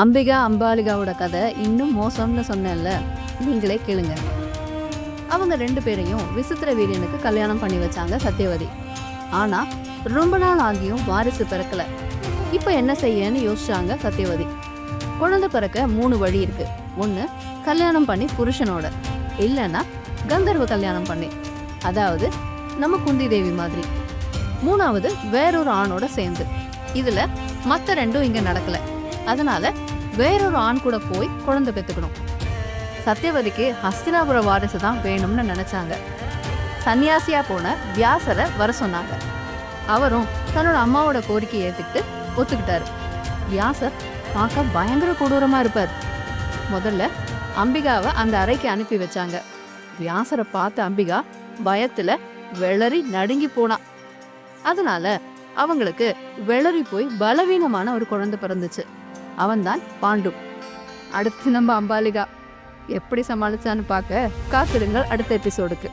அம்பிகா அம்பாலிகாவோட கதை இன்னும் மோசம்னு சொன்னேன்ல. நீங்களே கேளுங்க. அவங்க ரெண்டு பேரையும் விசித்திர வீரியனுக்கு கல்யாணம் பண்ணி வச்சாங்க சத்யவதி. ஆனா ரொம்ப நாள் ஆகியும் வாரிசு பிறக்கல. இப்போ என்ன செய்யன்னு யோசிச்சாங்க சத்யவதி. குழந்தை பிறக்க மூணு வழி இருக்கு. ஒன்று கல்யாணம் பண்ணி புருஷனோட. இல்லைன்னா கந்தர்வ கல்யாணம் பண்ணி. அதாவது நம்ம குந்தி தேவி மாதிரி. மூணாவது வேறொரு ஆணோட சேர்ந்து. இதுல மற்ற ரெண்டும் இங்க நடக்கல. அதனால வேறொரு ஆண் கூட போய் குழந்தை பெத்துக்கணும் சத்தியவதிக்கு ஹஸ்தினாபுர வாரிசு தான் வேணும்னு நினைச்சாங்க. சன்னியாசியா போன வியாசரை வர சொன்னாங்க. அவரும் தன்னோட அம்மாவோட கோரிக்கையை ஏற்றுக்கிட்டு ஒத்துக்கிட்டாரு. வியாசர் பார்க்க பயங்கர கொடூரமாக இருப்பார். முதல்ல அம்பிகாவை அந்த அறைக்கு அனுப்பி வச்சாங்க. வியாசரை பார்த்த அம்பிகா பயத்துல வெளறி நடுங்கி போனா. அதனால அவங்களுக்கு வெளறி போய் பலவீனமான ஒரு குழந்தை பிறந்துச்சு. அவன்தான் பாண்டு. அடுத்து நம்ம அம்பாலிகா. எப்படி சமாளிச்சான்னு பார்க்க காத்திருங்கள் அடுத்த எபிசோடுக்கு